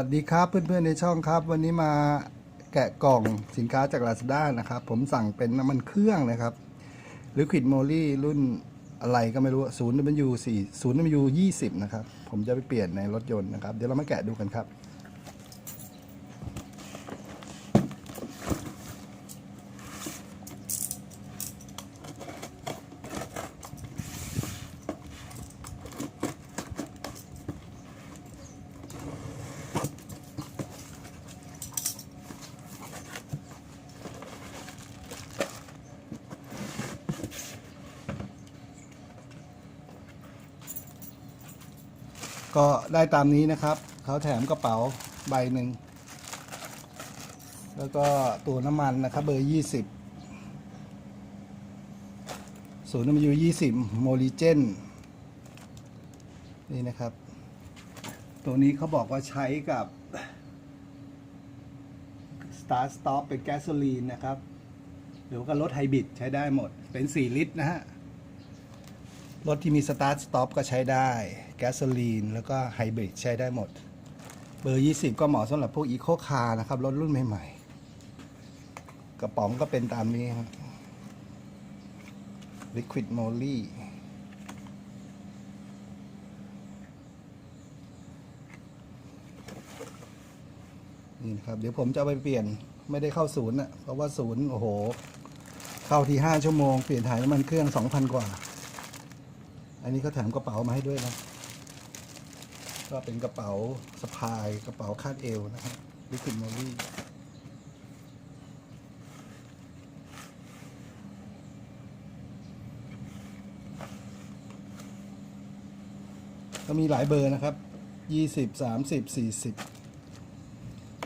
วัสดีครับเพื่อนๆในช่องครับ วันนี้มาแกะกล่องสินค้าจาก Lazada นะครับ ผมสั่งเป็นน้ำมันเครื่องนะครับ Liquid Moly รุ่นอะไรก็ไม่รู้ 0 W 4 0 W 20 นะครับ ผมจะไปเปลี่ยนในรถยนต์นะครับ เดี๋ยวเรามาแกะดูกันครับ ก็ได้ตามนี้นะครับเขาแถมกระเป๋าใบหนึ่ง แล้วก็ตัวน้ำมันนะครับ เบอร์ยี่สิบศูนย์น้ำมันยูยี่สิบโมลิเจน นี่นะครับ ตัวนี้เขาบอกว่าใช้กับ Start Stop เป็นแก๊สโซลีนนะครับ หรือว่ารถไฮบริดใช้ได้หมดเป็น 4 ลิตรนะฮะ รถที่มีสตาร์ทสต็อปก็ใช้ได้ แก๊สโซลีน แล้วก็ไฮบริดใช้ได้หมด เบอร์ 20 ก็เหมาะสำหรับพวกอีโคคาร์นะครับ รถรุ่นใหม่ๆ กระป๋องก็เป็นตามนี้ครับ Liquid Moly นี่นะครับเดี๋ยวผมจะไปเปลี่ยนไม่ได้เข้าศูนย์อะเพราะว่าศูนย์โอ้โห เข้าที่ 5 ชั่วโมง เปลี่ยนถ่ายน้ำมันเครื่อง 2,000 กว่า อันนี้เขาแถมกระเป๋ามาให้ด้วยนะ ก็เป็นกระเป๋าสะพายกระเป๋าคาดเอวนะครับลิควิดโมลี่ก็มีหลายเบอร์นะครับยี่สิบสามสิบสี่สิบ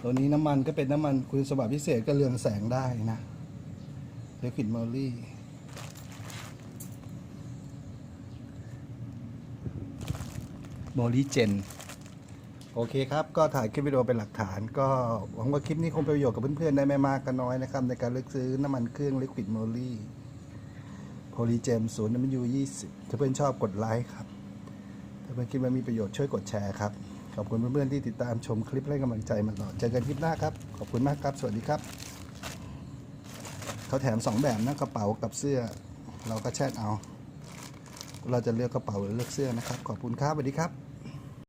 ตัวนี้น้ำมันก็เป็นน้ำมันคุณสมบัติพิเศษก็เรืองแสงได้นะลิควิดโมลี่ โมลิเจน โอเคครับ ก็ถ่ายคลิปวิดีโอเป็นหลักฐาน ก็หวังว่าคลิปนี้คงเป็นประโยชน์กับเพื่อนๆ ได้ไม่มากก็น้อยนะครับ ในการเลือกซื้อน้ำมันเครื่องลิควิดโมลีโพลีเจมศูนย์น้ำมันยูยี่สิบถ้าเพื่อนชอบกดไลค์ครับ ถ้าเพื่อนคิดว่ามีประโยชน์ช่วยกดแชร์ครับ ขอบคุณเพื่อนๆ ที่ติดตามชมคลิปให้กำลังใจมาตลอดเจอกันคลิปหน้าครับ ขอบคุณมากครับ สวัสดีครับ เขาแถมสองแบบนะกระเป๋ากับเสื้อ เราก็แชทเอา เราจะเลือกกระเป๋าหรือเลือกเสื้อนะครับ ขอบคุณครับสวัสดีครับ